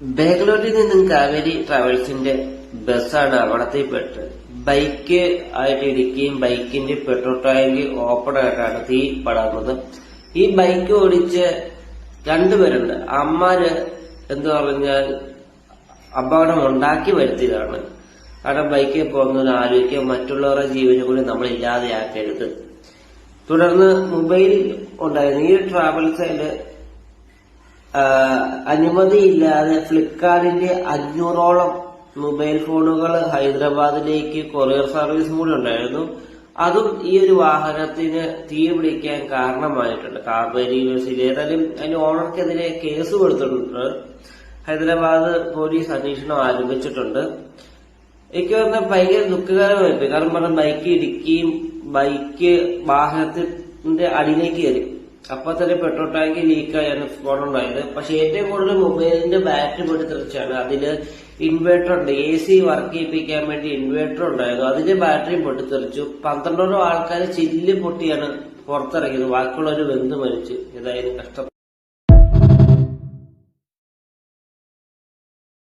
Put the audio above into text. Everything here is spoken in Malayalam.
ബാംഗ്ലൂരിൽ നിന്നും കാവേരി ട്രാവൽസിന്റെ ബസ്സാണ് അപകടത്തിൽപ്പെട്ട് ബൈക്ക് ആയിട്ട് ഇടിക്കുകയും ബൈക്കിന്റെ പെട്രോൾ ടാങ്ക് ഓപ്പൺ ആയിട്ടാണ് തീ പടർന്നത്. ഈ ബൈക്ക് ഓടിച്ച് രണ്ടുപേരുണ്ട് അമ്മാര് എന്ന് പറഞ്ഞാൽ അപകടം ഉണ്ടാക്കി വരുത്തിയതാണ്. കാരണം ബൈക്കിൽ പോകുന്നതിന് ആലോചിക്കുക മറ്റുള്ളവരുടെ ജീവനും കൂടി നമ്മൾ ഇല്ലാതെയാക്കരുത്. തുടർന്ന് മൊബൈൽ ഉണ്ടായിരുന്നു ഈ ട്രാവൽസിൽ അനുമതിയില്ലാതെ ഫ്ലിപ്കാർട്ടിന്റെ അഞ്ഞൂറോളം മൊബൈൽ ഫോണുകൾ ഹൈദരാബാദിലേക്ക് കൊറിയർ സർവീസ് കൂടി ഉണ്ടായിരുന്നു. അതും ഈ ഒരു വാഹനത്തിന് തീ പിടിക്കാൻ കാരണമായിട്ടുണ്ട്. കാർബേരി യൂണിവേഴ്സിറ്റി ഏതായാലും അതിന്റെ ഓണർക്കെതിരെ കേസ് കൊടുത്തിട്ടുണ്ട്. ഹൈദരാബാദ് പോലീസ് അന്വേഷണം ആരംഭിച്ചിട്ടുണ്ട്. എനിക്ക് പറഞ്ഞാൽ ഭയങ്കര ദുഃഖകരമായിപ്പോയി കാരണം ബൈക്ക് ഇടിക്കുകയും ബൈക്ക് വാഹനത്തിന്റെ അടിയിലേക്ക് കയറി. അപ്പൊ തന്നെ പെട്രോൾ ടാങ്ക് ലീക്കായാണ് സ്ഫോടനം ഉണ്ടായത് പക്ഷെ ഏറ്റവും കൂടുതൽ മൊബൈലിന്റെ ബാറ്ററി പൊട്ടിത്തെറിച്ചാണ് അതിൽ ഇൻവേർട്ടർ ഉണ്ട്. എ സി വർക്ക് ചെയ്യിപ്പിക്കാൻ വേണ്ടി ഇൻവേർട്ടർ ഉണ്ടായിരുന്നു. അതിന്റെ ബാറ്ററി പൊട്ടി തെറിച്ചു. പന്ത്രണ്ടോളം ആൾക്കാർ ചില്ല് പൊട്ടിയാണ് പുറത്തിറങ്ങിയത്. ബാക്കിയുള്ളവർ വെന്ത് മരിച്ചു. ഏതായാലും കഷ്ടം.